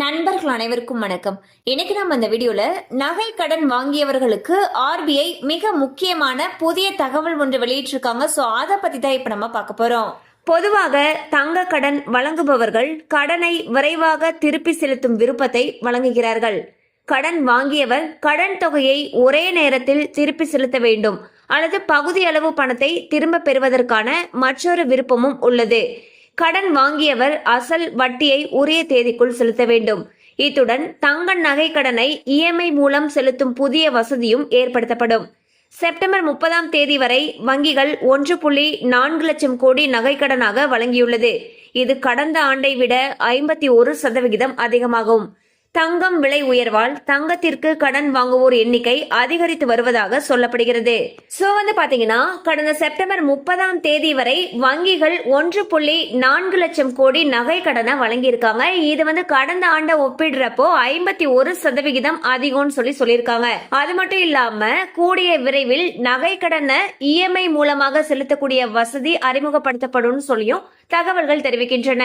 நண்பர்கள் அனைவருக்கும் வணக்கம். இன்னைக்கு நம்ம இந்த வீடியோல நகை கடன் வாங்கியவர்களுக்கு ஆர்பிஐ மிக முக்கியமான புதிய தகவல் ஒன்று வெளியிட்டிருக்காங்க. ஸோ அதை பத்தி தான் இப்ப நம்ம பார்க்க போறோம். பொதுவாக தங்க கடன் வழங்குபவர்கள் கடனை விரைவாக திருப்பி செலுத்தும் விருப்பத்தை வழங்குகிறார்கள். கடன் வாங்கியவர் கடன் தொகையை ஒரே நேரத்தில் திருப்பி செலுத்த வேண்டும். அல்லது பகுதி அளவு பணத்தை திரும்ப பெறுவதற்கான மற்றொரு விருப்பமும் உள்ளது. கடன் வாங்கியவர் அசல் வட்டியை உரிய தேதிக்குள் செலுத்த வேண்டும். இத்துடன் தங்க நகை கடனை இஎம்ஐ மூலம் செலுத்தும் புதிய வசதியும் ஏற்படுத்தப்படும். செப்டம்பர் முப்பதாம் தேதி வரை வங்கிகள் ஒன்று புள்ளி நான்கு லட்சம் கோடி நகைக்கடனாக வழங்கியுள்ளது. இது கடந்த ஆண்டை விட ஐம்பத்தி ஒரு சதவிகிதம் அதிகமாகும். தங்கம் விலை உயர்வால் தங்கத்திற்கு கடன் வாங்குவோர் எண்ணிக்கை அதிகரித்து வருவதாக சொல்லப்படுகிறது. சோ வந்து பாத்தீங்கன்னா கடந்த செப்டம்பர் முப்பதாம் தேதி வரை வங்கிகள் ஒன்று புள்ளி நான்கு லட்சம் கோடி நகை கடனை வழங்கியிருக்காங்க. இது வந்து கடந்த ஆண்டை ஒப்பிடுறப்போ ஐம்பத்தி ஒரு சதவிகிதம் அதிகம்னு சொல்லி சொல்லியிருக்காங்க. அது மட்டும் இல்லாம கூடிய விரைவில் நகை கடனை இஎம்ஐ மூலமாக செலுத்தக்கூடிய வசதி அறிமுகப்படுத்தப்படும் சொல்லியும் தகவல்கள் தெரிவிக்கின்றன.